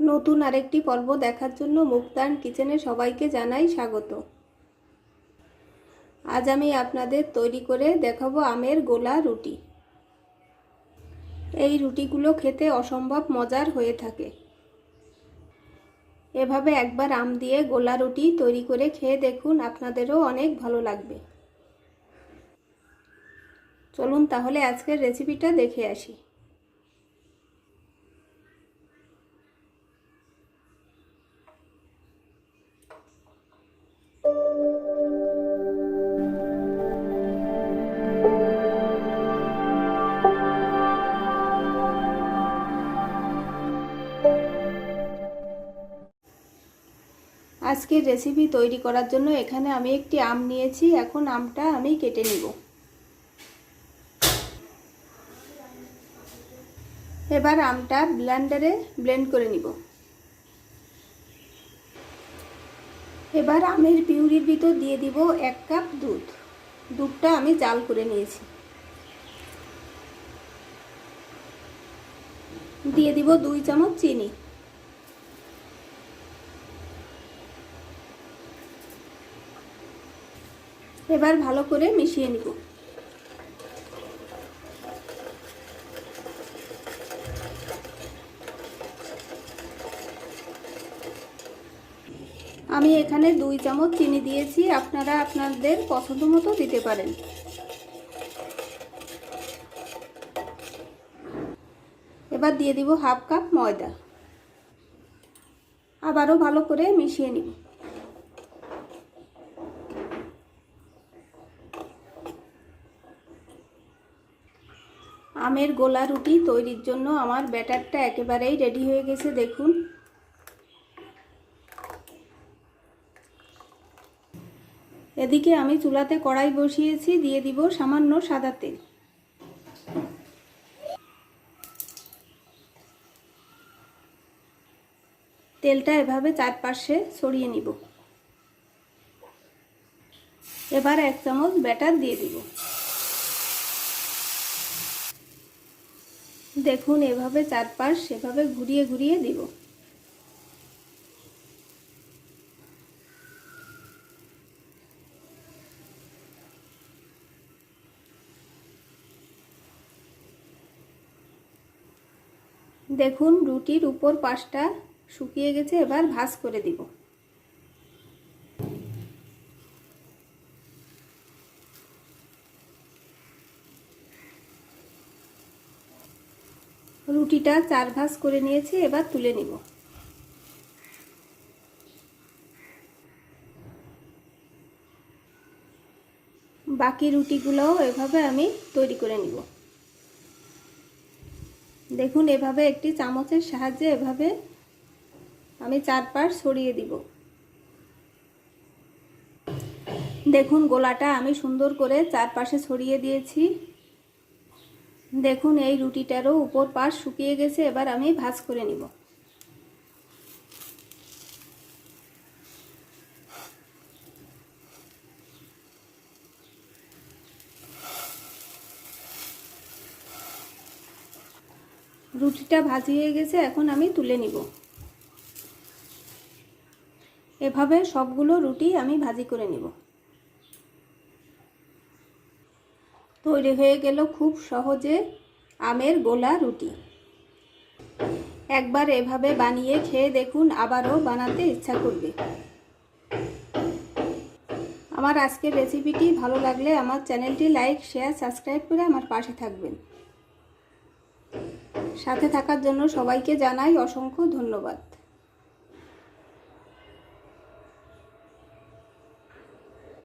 নতুন আরেকটি পর্ব দেখার জন্য মুক্তান কিচেনে সবাইকে জানাই স্বাগত। আজ আমি আপনাদের তৈরি করে দেখাবো আমের গোলা রুটি। এই রুটিগুলো খেতে অসম্ভব মজার হয়ে থাকে। এভাবে একবার আম দিয়ে গোলা রুটি তৈরি করে খেয়ে দেখুন, আপনাদেরও অনেক ভালো লাগবে। চলুন তাহলে আজকের রেসিপিটা দেখে আসি। আজকের রেসিপি তৈরি করার জন্য এখানে আমি একটি আম নিয়েছি। এখন আমটা আমি কেটে নিব। এবার আমটা ব্লেন্ডারে ব্লেন্ড করে নিব। এবার আমের পিউরির ভিতর দিয়ে দিব এক কাপ দুধ। দুধটা আমি জাল করে নিয়েছি। দিয়ে দিব দুই চামচ চিনি। এবার ভালো করে মিশিয়ে নিব। আমি এখানে দুই চামচ চিনি দিয়েছি, আপনারা আপনাদের পছন্দ মতো দিতে পারেন। এবার দিয়ে দিব হাফ কাপ ময়দা। আবারও ভালো করে মিশিয়ে নিব। আমের গোলা রুটি তৈরির জন্য আমার ব্যাটারটা একেবারেই রেডি হয়ে গেছে, দেখুন। এদিকে আমি চুলাতে কড়াই বসিয়েছি, দিয়ে দিব সামান্য সাদা তেল। তেলটা এভাবে চারপাশে ছড়িয়ে নিব। এবার এক চামচ ব্যাটার দিয়ে দিব। দেখুন, এভাবে চারপাশ সেভাবে ঘুরিয়ে ঘুরিয়ে দিব। দেখুন, রুটির উপর পাশটা শুকিয়ে গেছে, এবার ভাজ করে দিব। রুটিটা চার ভাজ করে নিয়েছি, এবার তুলে নিব। বাকি রুটিগুলোও এভাবে আমি তৈরি করে নিব। দেখুন, এভাবে একটি চামচের সাহায্যে এভাবে আমি চারপাশ ছড়িয়ে দিব। দেখুন, গোলাটা আমি সুন্দর করে চারপাশে ছড়িয়ে দিয়েছি। দেখুন, এই রুটিটারও উপর পাশ শুকিয়ে গেছে, এবার আমি ভাজ করে নিব। রুটিটা ভাজি হয়ে গেছে, এখন আমি তুলে নিব। এভাবে সবগুলো রুটি আমি ভাজি করে নিব। তৈরি হয়ে গেল খুব সহজে আমের গোলা রুটি। একবার এভাবে বানিয়ে খেয়ে দেখুন, আবারও বানাতে ইচ্ছা করবে। আমার আজকের রেসিপিটি ভালো লাগলে আমার চ্যানেলটি লাইক, শেয়ার, সাবস্ক্রাইব করে আমার পাশে থাকবেন। সাথে থাকার জন্য সবাইকে জানাই অসংখ্য ধন্যবাদ।